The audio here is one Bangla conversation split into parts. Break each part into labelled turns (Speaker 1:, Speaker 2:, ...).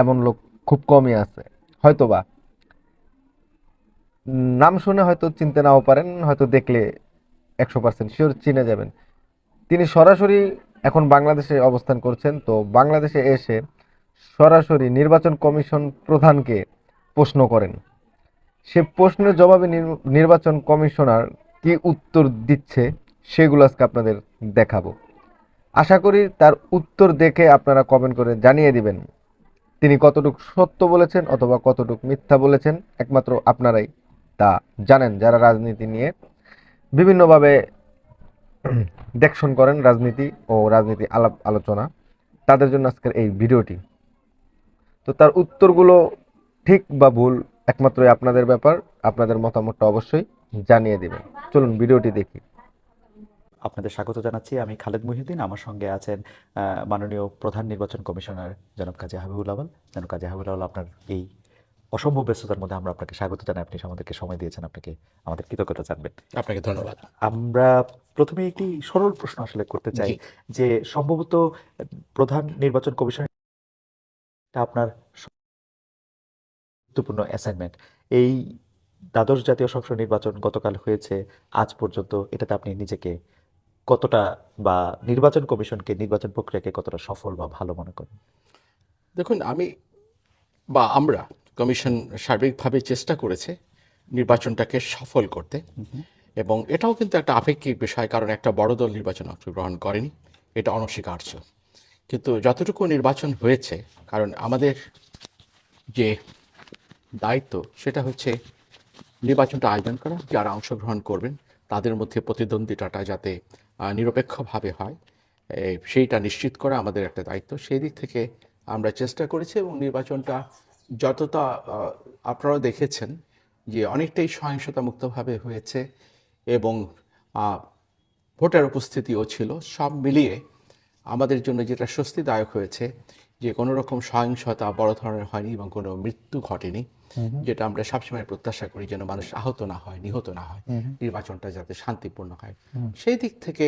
Speaker 1: এমন লোক খুব কমই আছে। হয়তোবা। নাম শুনে হয়তো চিনতে নাও পারেন, হয়তো দেখলে একশো পার্সেন্ট শিওর চিনে যাবেন। তিনি সরাসরি এখন বাংলাদেশে অবস্থান করছেন, তো বাংলাদেশে এসে সরাসরি নির্বাচন কমিশন প্রধানকে প্রশ্ন করেন। সে প্রশ্নের জবাবে নির- নির্বাচন কমিশনার কি উত্তর দিচ্ছে সেগুলো আজকে আপনাদের দেখাবো। আশা করি তার উত্তর দেখে আপনারা কমেন্ট করে জানিয়ে দিবেন। তিনি কতটুকু সত্য বলেছেন অথবা কতটুকু মিথ্যা বলেছেন, একমাত্র আপনারাই তা জানেন। যারা রাজনীতি নিয়ে বিভিন্নভাবে দেখশন করেন রাজনীতি ও রাজনীতি আলাপ আলোচনা, তাদের জন্য আজকের এই ভিডিওটি। তো তার উত্তরগুলো ঠিক বা ভুল একমাত্রই আপনাদের ব্যাপার, আপনাদের মতামতটা অবশ্যই জানিয়ে দেবেন। চলুন ভিডিওটি দেখি।
Speaker 2: আপনাদের স্বাগত জানাচ্ছি। আমি খালেদ মহিউদ্দিন আমার সঙ্গে আছেন মাননীয় প্রধান নির্বাচন কমিশনার জনাব কাজী হাবিবুল আওয়াল জনাব কাজী হাবিবুল আওয়াল আপনার এই অসম্ভব ব্যস্ততার মধ্যে আমরা আপনাকে স্বাগত জানাই। আপনি আমাদেরকে সময় দিয়েছেন আপনাকে আমাদের কৃতজ্ঞতা জানবেন।
Speaker 3: আপনাকে ধন্যবাদ।
Speaker 2: আমরা প্রথমে একটি সরল প্রশ্ন আসলে করতে চাই যে সম্ভবত প্রধান নির্বাচন কমিশন আপনার গুরুত্বপূর্ণ অ্যাসাইনমেন্ট এই দ্বাদশ জাতীয় সংসদ নির্বাচন গতকাল হয়েছে আজ পর্যন্ত এটাতে আপনি নিজেকে কতটা বা নির্বাচন কমিশনকে নির্বাচন প্রক্রিয়াকে কতটা সফল বা ভালো মনে করেন?
Speaker 3: দেখুন আমি বা আমরা কমিশন সার্বিকভাবে চেষ্টা করেছে নির্বাচনটাকে সফল করতে। এবং এটাও কিন্তু একটা আপেক্ষিক বিষয় কারণ একটা বড় দল নির্বাচন অংশগ্রহণ করেনি এটা অনস্বীকার্য। কিন্তু যতটুকু নির্বাচন হয়েছে কারণ আমাদের যে দায়িত্ব সেটা হচ্ছে নির্বাচনটা আয়োজন করা যারা অংশগ্রহণ করবেন। তাদের মধ্যে প্রতিদ্বন্দ্বিতাটা যাতে নিরপেক্ষভাবে হয় সেইটা নিশ্চিত করা আমাদের একটা দায়িত্ব। সেই দিক থেকে আমরা চেষ্টা করেছি এবং নির্বাচনটা যতটা আহ, আপনারা দেখেছেন যে অনেকটাই সহিংসতা মুক্তভাবে হয়েছে এবং ভোটার উপস্থিতিও ছিল। সব মিলিয়ে আমাদের জন্য যেটা স্বস্তিদায়ক হয়েছে যে কোনো রকম সহিংসতা বড় ধরনের হয়নি এবং কোনো মৃত্যু ঘটেনি যেটা আমরা সবসময় প্রত্যাশা করি যেন মানুষ আহত না হয় নিহত না হয় নির্বাচনটা যাতে শান্তিপূর্ণ হয়। সেই দিক থেকে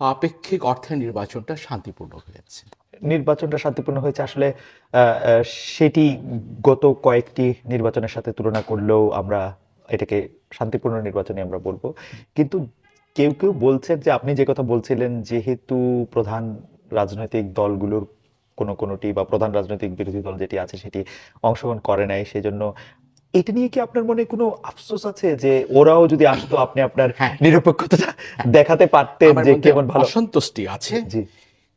Speaker 3: আপেক্ষিক অর্থে নির্বাচনটা শান্তিপূর্ণ হয়েছে
Speaker 2: নির্বাচনটা শান্তিপূর্ণ হয়েছে আসলে সেটি গত কয়েকটি নির্বাচনের সাথে তুলনা করলেও আমরা এটাকে শান্তিপূর্ণ নির্বাচনে আমরা বলব। কিন্তু কেউ কেউ বলছেন যে আপনি যে কথা বলছিলেন যেহেতু প্রধান রাজনৈতিক দলগুলোর কোনো কোনোটি বা প্রধান রাজনৈতিক বিরোধী দল যেটি আছে সেটি অংশগ্রহণ করে নাই সেজন্য এটা নিয়ে কি আপনার মনে কোনো আফসোস আছে যে ওরাও যদি আসতো আপনি আপনার
Speaker 3: হ্যাঁ।
Speaker 2: নিরপেক্ষতা দেখাতে পারতেন যে কেমন ভালো?
Speaker 3: অসন্তুষ্টি আছে।
Speaker 2: জি।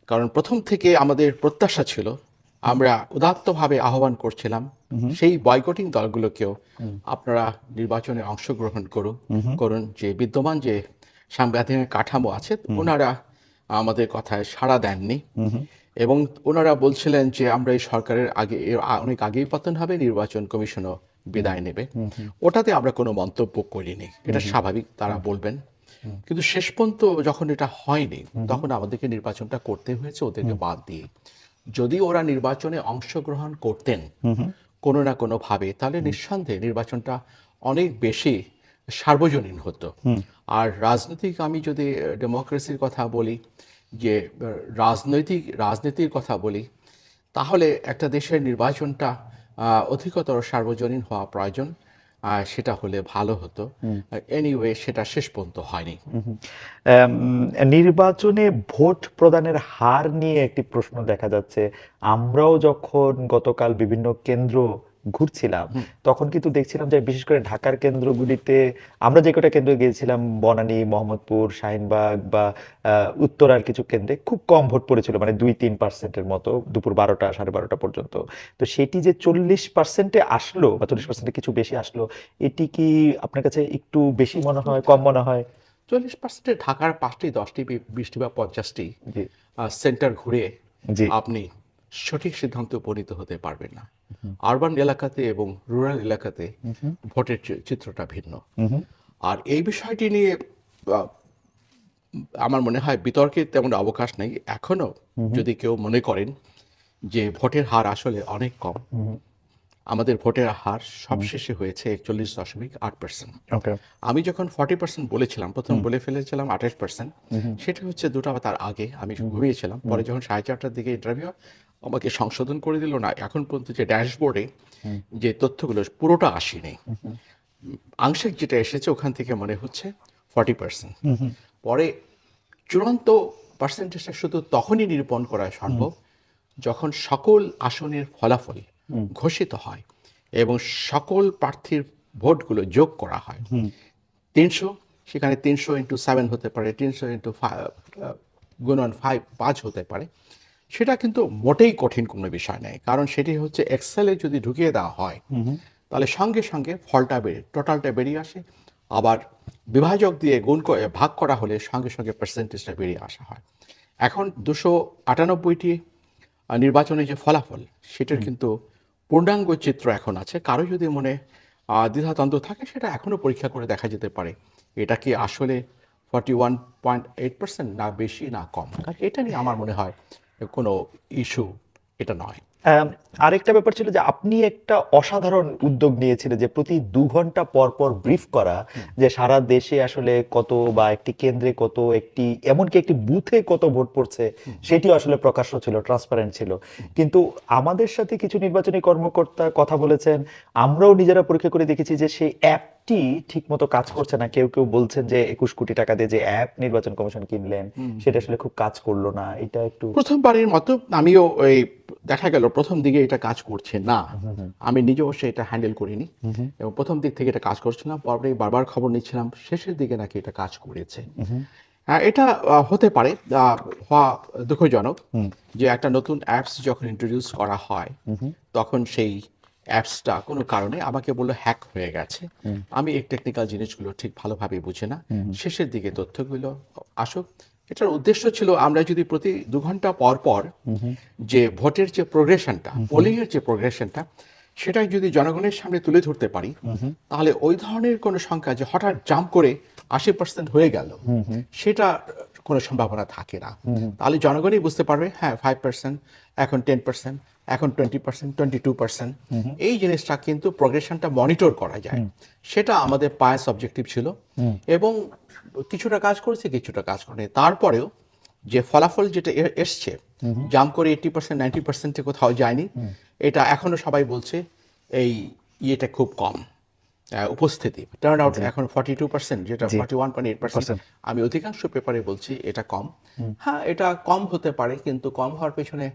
Speaker 3: কারণ প্রথম থেকে আমাদের প্রত্যাশা ছিল আমরা উদাত্তভাবে আহ্বান করছিলাম সেই বয়কটিং দলগুলোকেও আপনারা নির্বাচনে অংশগ্রহণ করুন করুন। যে বিদ্যমান যে সাংবিধানিক কাঠামো আছে ওনারা আমাদের কথায় সাড়া দেননি। এবং ওনারা বলছিলেন যে আমরা এই সরকারের আগে অনেক আগেই পতন হবে নির্বাচন কমিশনও বিদায় নেবে। ওটাতে আমরা কোনো মন্তব্য করিনি। এটা স্বাভাবিক তারা বলবেন। কিন্তু শেষ পর্যন্ত যখন এটা হয়নি তখন আমাদেরকে নির্বাচনটা করতে হয়েছে ওদেরকে বাদ দিয়ে। যদি ওরা নির্বাচনে অংশগ্রহণ করতেন কোনো না কোনো ভাবে তাহলে নিঃসন্দেহে নির্বাচনটা অনেক বেশি সার্বজনীন হতো। আর রাজনৈতিক আমি যদি ডেমোক্রেসির কথা বলি যে রাজনৈতিক রাজনীতির কথা বলি তাহলে একটা দেশের নির্বাচনটা অধিকতর সার্বজনীন হওয়া প্রয়োজন সেটা হলে ভালো হতো। এনিওয়ে সেটা শেষ পর্যন্ত হয়নি।
Speaker 2: নির্বাচনে ভোট প্রদানের হার নিয়ে একটি প্রশ্ন দেখা যাচ্ছে। আমরাও যখন গতকাল বিভিন্ন কেন্দ্র ঘুরছিলাম তখন কিন্তু দেখছিলাম যে বিশেষ করে ঢাকার কেন্দ্রগুলিতে আমরা যে কটা কেন্দ্র গিয়েছিলাম বনানী মোহাম্মদপুর শাহিনবাগ বা উত্তরার কিছু কেন্দ্রে খুব কম ভোট পড়েছিল মানে দুই তিন পার্সেন্টের মতো দুপুর বারোটা সাড়ে বারোটা পর্যন্ত। তো সেটি যে চল্লিশ পার্সেন্টে আসলো বা চল্লিশ পার্সেন্টে কিছু বেশি আসলো এটি কি আপনার কাছে একটু বেশি মনে হয় কম মনে হয়?
Speaker 3: চল্লিশ পার্সেন্টে ঢাকার পাঁচটি দশটি বিশটি বা পঞ্চাশটি সেন্টার ঘুরে আপনি সঠিক সিদ্ধান্তে উপনীত হতে পারবেন না। আরবান এলাকাতে এবং রুরাল এলাকাতে ভোটের চিত্রটা ভিন্ন। আর এই বিষয়টি নিয়ে আমার মনে হয় বিতর্কের তেমন অবকাশ নেই। এখনও যদি কেউ মনে করেন যে ভোটের হার আসলে অনেক কম আমাদের ভোটের হার সবশেষে হয়েছে একচল্লিশ দশমিক আট পার্সেন্ট আমি যখন ফর্টি পার্সেন্ট বলেছিলাম প্রথম বলে ফেলেছিলাম আঠাশ পার্সেন্ট সেটা হচ্ছে দুটো তার আগে আমি ঘুমিয়েছিলাম। পরে যখন সাড়ে চারটার দিকে ইন্টারভিউ আমাকে সংশোধন করে দিল না। এখন পর্যন্ত যে ড্যাশবোর্ডে যে তথ্যগুলো পুরোটা আসেনি। আংশিক যেটা এসেছে ওখান থেকে মনে হচ্ছে ফর্টি পার্সেন্ট। পরে চূড়ান্ত পার্সেন্টেজটা শুধু তখনই নিরূপণ করা সম্ভব যখন সকল আসনের ফলাফল ঘোষিত হয় এবং সকল প্রার্থীর ভোটগুলো যোগ করা হয়। তিনশো সেখানে তিনশো ইন্টু সেভেন হতে পারে তিনশো ইন্টু ফাইভ গুণন ফাইভ পাঁচ হতে পারে। সেটা কিন্তু মোটেই কঠিন কোনো বিষয় নেই কারণ সেটি হচ্ছে এক্সেলে যদি ঢুকিয়ে দেওয়া হয় তাহলে সঙ্গে সঙ্গে ফলটা বেরিয়ে টোটালটা বেরিয়ে আসে। আবার বিভাজক দিয়ে গুণ করে ভাগ করা হলে সঙ্গে সঙ্গে পার্সেন্টেজটা বেরিয়ে আসা হয়। এখন দুশো আটানব্বইটি আহ, নির্বাচনের যে ফলাফল সেটার কিন্তু পূর্ণাঙ্গ চিত্র এখন আছে। কারও যদি মনে দ্বিধাতন্ত্র থাকে সেটা এখনও পরীক্ষা করে দেখা যেতে পারে। এটা কি আসলে forty one point eight percent না বেশি না কম? কারণ এটা নিয়ে আমার মনে হয় কোনো ইস্যু এটা নয়।
Speaker 2: আরেকটা ব্যাপার ছিল যে আপনি একটা অসাধারণ উদ্যোগ নিয়েছিলেন যে প্রতি দু ঘণ্টা পর পর ব্রিফ করা যে সারা দেশে আসলে কত বা একটি কেন্দ্রে কত, একটি, এমনকি একটি বুথে কত ভোট পড়ছে সেটি আসলে প্রকাশ্য ছিল ট্রান্সপারেন্ট ছিল। কিন্তু আমাদের সাথে কিছু নির্বাচনী কর্মকর্তা কথা বলেছেন, আমরাও নিজেরা পরীক্ষা করে দেখেছি যে সেই অ্যাপটি ঠিকমতো কাজ করছে না। কেউ কেউ বলছেন যে একুশ কোটি টাকা দিয়ে যে অ্যাপ নির্বাচন কমিশন কিনলেন সেটা আসলে খুব কাজ করল না। এটা একটু
Speaker 3: প্রথমবারের মতো আমিও ওই দেখা গেল প্রথম দিকে এটা কাজ করছে না। আমি নিজেও সেটা হ্যান্ডেল করিনি। এবং প্রথম দিক থেকে এটা কাজ করছিলাম পরে বারবার খবর নিচ্ছিলাম শেষের দিকে নাকি এটা কাজ করেছে। আহ, এটা হতে পারে হওয়া দুঃখজনক যে একটা নতুন অ্যাপস যখন ইন্ট্রোডিউস করা হয় তখন সেই অ্যাপসটা কোনো কারণে আমাকে বলল হ্যাক হয়ে গেছে। আমি এই টেকনিক্যাল জিনিসগুলো ঠিক ভালোভাবে বুঝি না। শেষের দিকে তথ্যগুলো আসুক। এটার উদ্দেশ্য ছিল আমরা যদি প্রতি দু ঘণ্টা পর পর যে ভোটের যে প্রোগ্রেশনটা পোলিং এর যে প্রোগ্রেশনটা সেটা যদি জনগণের সামনে তুলে ধরতে পারি তাহলে ওই ধরনের কোনো সংখ্যা যে হঠাৎ জাম্প করে আশি পার্সেন্ট হয়ে গেল সেটা কোনো সম্ভাবনা থাকে না। তাহলে জনগণই বুঝতে পারবে হ্যাঁ ফাইভ পার্সেন্ট এখন টেন পার্সেন্ট এখন twenty percent twenty two percent এই জিনিসটা কিন্তু প্রোগ্রেশনটা মনিটর করা যায়। সেটা আমাদের পায়াস অবজেক্টিভ ছিল। এবং কিছুটা কাজ করেছে কিছুটা কাজ করেনি। তারপরেও যে ফলাফল যেটা এসছে জাম করে এইটি পার্সেন্ট নাইনটি পার্সেন্টে কোথাও যায়নি। এটা এখনও সবাই বলছে এই ইয়েটা খুব কম। উপস্থিতি। টার্ন আউট এখন ফর্টি টু পার্সেন্ট যেটা forty one point eight percent আমি অধিকাংশ পেপারে বলছি এটা কম। হ্যাঁ এটা কম হতে পারে কিন্তু কম হওয়ার পেছনে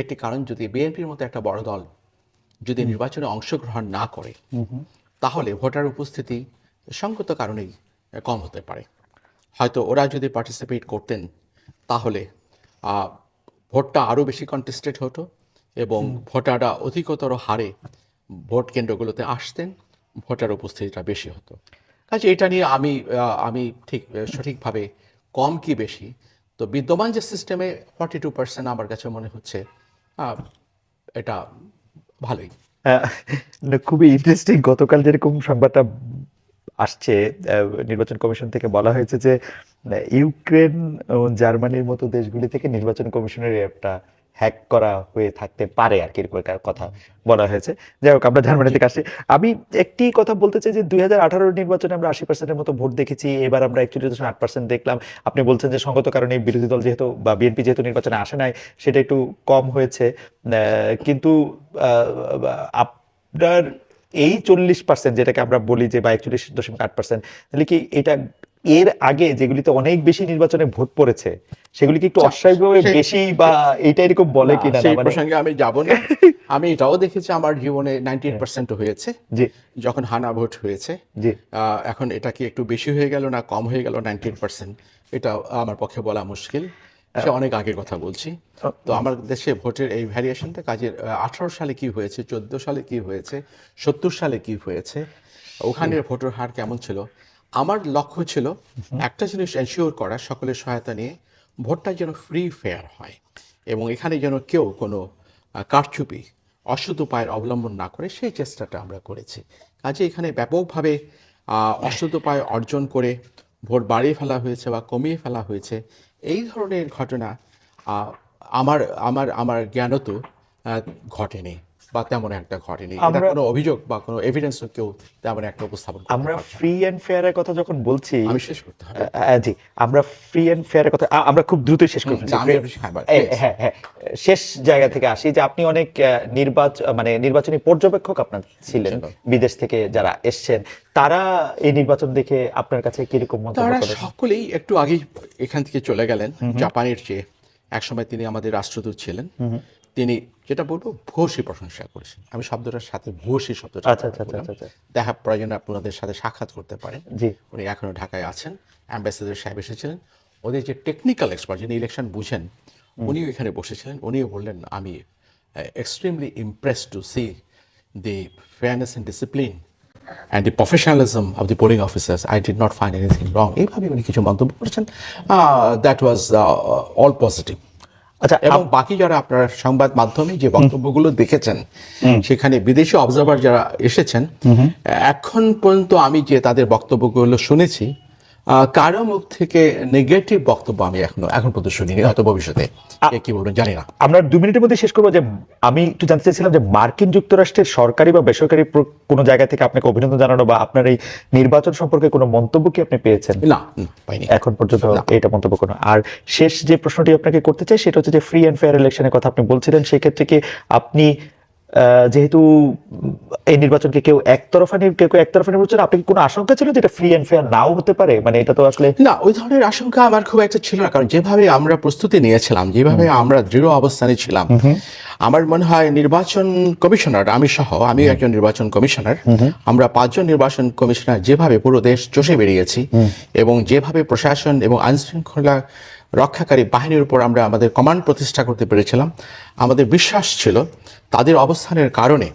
Speaker 3: একটি কারণ যদি বিএনপির মতো একটা বড় দল যদি নির্বাচনে অংশগ্রহণ না করে তাহলে ভোটার উপস্থিতি সঙ্গত কারণেই কম হতে পারে। হয়তো ওরা যদি পার্টিসিপেট করতেন তাহলে ভোটটা আরও বেশি কন্টেস্টেড হতো এবং ভোটাররা অধিকতর হারে ভোট কেন্দ্রগুলোতে আসতেন। ভোটার উপস্থিতিটা বেশি হতো। কাজে এটা নিয়ে আমি আমি ঠিক সঠিকভাবে কম কি বেশি? তো বিদ্যমান যে সিস্টেমে ফর্টি টু পার্সেন্ট আমার কাছে মনে হচ্ছে এটা ভালোই।
Speaker 2: খুবই ইন্টারেস্টিং গতকাল যেরকম সংবাদটা আসছে নির্বাচন কমিশন থেকে বলা হয়েছে যে ইউক্রেন ও জার্মানির মতো দেশগুলি থেকে নির্বাচন কমিশনের অ্যাপটা হ্যাক করা হয়ে থাকতে পারে আর কি, এরকম একটা কথা বলা হয়েছে। যাই হোক, আমরা জার্মানি থেকে আসছি আমি একটি কথা বলতে চাই যে, দুই হাজার নির্বাচনে আমরা আশি পার্সেন্টের মতো ভোট দেখেছি, এবার আমরা একচল্লিশ দশমিক আট পার্সেন্ট দেখলাম। আপনি বলছেন যে, সঙ্গত কারণে বিরোধী দল যেহেতু বা বিএনপি যেহেতু নির্বাচনে আসে নাই, সেটা একটু কম হয়েছে। কিন্তু আপনার এই চল্লিশ পার্সেন্ট যেটাকে আমরা বলি যে, বা একচল্লিশ দশমিক আট পার্সেন্ট তাহলে কি এটা এর আগে যেগুলিতে অনেক বেশি নির্বাচনে ভোট পড়েছে সেগুলি কি একটু অস্বাভাবিকভাবে বেশি বা এটা এরকম বলে কিনা না
Speaker 3: সেই
Speaker 2: মানে
Speaker 3: প্রসঙ্গে আমি যাব না। আমি এটাও দেখেছি আমার জীবনে নাইনটি এইট পার্সেন্ট হয়েছে।
Speaker 2: জি।
Speaker 3: যখন হানা ভোট হয়েছে
Speaker 2: জি।
Speaker 3: এখন এটা কি একটু বেশি হয়ে গেল না কম হয়ে গেল নাইনটি এইট পার্সেন্ট? এটা আমার পক্ষে বলা মুশকিল। সে অনেক আগের কথা বলছি। তো আমার দেশে ভোটের এই ভ্যারিয়েশনটা কাজের আঠারো সালে কি হয়েছে চোদ্দ সালে কি হয়েছে সত্তর সালে কি হয়েছে ওখানের ভোটের হার কেমন ছিল? আমার লক্ষ্য ছিল একটা জিনিস এনশিওর করা, সকলের সহায়তা নিয়ে ভোটটা যেন ফ্রি ফেয়ার হয় এবং এখানে যেন কেউ কোনো কারচুপি অসৎ উপায়ের অবলম্বন না করে সেই চেষ্টাটা আমরা করেছি। কাজে এখানে ব্যাপকভাবে অসৎ উপায় অর্জন করে ভোট বাড়িয়ে ফেলা হয়েছে বা কমিয়ে ফেলা হয়েছে, এই ধরনের ঘটনা আমার আমার আমার জ্ঞানত ঘটেনি বা তেমন একটা ঘটেনি। এটা কোনো অভিযোগ বা কোনো এভিডেন্স কেউ তেমন একটা উপস্থাপন
Speaker 2: আমরা ফ্রি অ্যান্ড ফেয়ারের কথা যখন বলছি
Speaker 3: আমি শেষ করতে হবে।
Speaker 2: জি আমরা ফ্রি অ্যান্ড ফেয়ারের কথা আমরা খুব দ্রুতই শেষ করে ফেলছি
Speaker 3: আমি একটু- হ্যাঁ,
Speaker 2: হ্যাঁ শেষ জায়গা থেকে আসি যে আপনি অনেক নির্বাচন মানে নির্বাচনী পর্যবেক্ষক আপনার ছিলেন বিদেশ থেকে যারা এসছেন। তারা এই নির্বাচন দেখে আপনার কাছে কীরকম মন্তব্য
Speaker 3: তারা সকলেই একটু আগেই এখান থেকে চলে গেলেন জাপানের যে একসময় তিনি আমাদের রাষ্ট্রদূত ছিলেন। তিনি যেটা বলব ভূয়সী প্রশংসা করেছেন। আমি শব্দটার সাথে ভূয়সী শব্দটা
Speaker 2: আচ্ছা, আচ্ছা। আচ্ছা।
Speaker 3: দেখা প্রয়োজনে আপনাদের সাথে সাক্ষাৎ করতে পারেন। উনি এখনও ঢাকায় আছেন। অ্যাম্বাসেডর সাহেব এসেছিলেন। ওদের যে টেকনিক্যাল এক্সপার্ট যিনি ইলেকশন বুঝেন উনিও এখানে বসেছিলেন। উনিও বললেন আমি extremely impress to see the fairness and discipline and the professionalism of the polling officers I did not find anything wrong এইভাবে উনি কিছু মন্তব্য করেছেন। দ্যাট ওয়াজ অল পজিটিভ
Speaker 2: আচ্ছা
Speaker 3: এবং বাকি যারা আপনার সংবাদ মাধ্যমে যে বক্তব্যগুলো দেখেছেন সেখানে বিদেশি অবজারভার যারা এসেছেন এখন পর্যন্ত আমি যে তাদের বক্তব্যগুলো শুনেছি কারও মুখ থেকে নেগেটিভ বক্তব্য আমি এখনও এখন পর্যন্ত শুনিনি হয়তো ভবিষ্যতে। কে বলবেন? জানি না।
Speaker 2: আমরা দু মিনিটের মধ্যে শেষ করব যে আমি একটু জানতে চাইছিলাম যে মার্কিন যুক্তরাষ্ট্রের সরকারি বা বেসরকারি কোনো জায়গা থেকে আপনাকে অভিনন্দন জানানো বা আপনার এই নির্বাচন সম্পর্কে কোনো মন্তব্য কি আপনি পেয়েছেন?
Speaker 3: না
Speaker 2: এখন পর্যন্ত এটা মন্তব্য কোনো। আর শেষ যে প্রশ্নটি আপনাকে করতে চাই সেটা হচ্ছে যে ফ্রি অ্যান্ড ফেয়ার ইলেকশনের কথা আপনি বলছিলেন সেক্ষেত্রে কি আপনি যেহেতু এই নির্বাচনকে কেউ একতরফা কেউ কেউ একতরফা নির্বাচন আপনি কি কোনো আশঙ্কা ছিল যে এটা ফ্রি অ্যান্ড ফেয়ার নাও হতে পারে? মানে এটা তো আসলে
Speaker 3: না ওই ধরনের আশঙ্কা আমার খুব একটা ছিল না কারণ যেভাবে আমরা প্রস্তুতি নিয়েছিলাম যেভাবে আমরা দৃঢ় অবস্থানে ছিলাম আমার মনে হয় নির্বাচন কমিশনার আমি সহ আমি একজন নির্বাচন কমিশনার আমরা পাঁচজন নির্বাচন কমিশনার যেভাবে পুরো দেশ চষে বেরিয়েছি এবং যেভাবে প্রশাসন এবং আইন শৃঙ্খলা রক্ষাকারী বাহিনীর উপর আমরা আমাদের কমান্ড প্রতিষ্ঠা করতে পেরেছিলাম। আমাদের বিশ্বাস ছিল তাদের অবস্থানের কারণে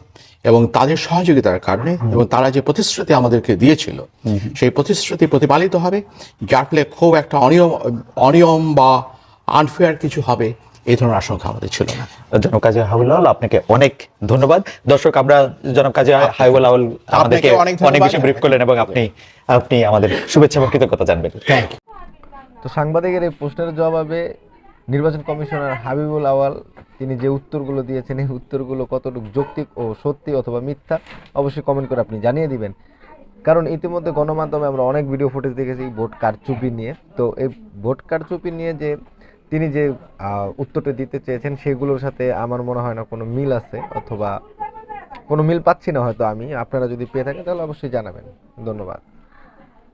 Speaker 3: এবং তাদের সহযোগিতার কারণে এবং তারা যে প্রতিশ্রুতি আমাদেরকে দিয়েছিল সেই প্রতিশ্রুতি প্রতিপালিত হবে। যার ফলে খুব একটা অনিয়ম অনিয়ম বা আনফেয়ার কিছু হবে এই ধরনের আশঙ্কা আমাদের ছিল না।
Speaker 2: জনাব কাজী হাউলাল আপনাকে অনেক ধন্যবাদ। দর্শক আমরা জনাব কাজী আউল আমাদেরকে
Speaker 3: অনেক
Speaker 2: অনেক বেশি ব্রিফ করলেন এবং আপনি আপনি আমাদের শুভেচ্ছা এবং কৃতজ্ঞতা জানবেন।
Speaker 3: থ্যাংক ইউ
Speaker 1: তো সাংবাদিকের এই প্রশ্নের জবাবে নির্বাচন কমিশনার হাবিবুল আওয়াল, তিনি যে উত্তরগুলো দিয়েছেন, এই উত্তরগুলো কতটুকু যৌক্তিক ও সত্যি অথবা মিথ্যা, অবশ্যই কমেন্ট করে আপনি জানিয়ে দিবেন। কারণ ইতিমধ্যে গণমাধ্যমে আমরা অনেক ভিডিও ফুটেজ দেখেছি ভোট কারচুপি নিয়ে। তো এই ভোট কারচুপি নিয়ে যে তিনি যে উত্তরটা দিতে চেয়েছেন, সেগুলোর সাথে আমার মনে হয় না কোনো মিল আছে অথবা কোনো মিল পাচ্ছি না হয়তো আমি। আপনারা যদি পেয়ে থাকেন তাহলে অবশ্যই জানাবেন। ধন্যবাদ।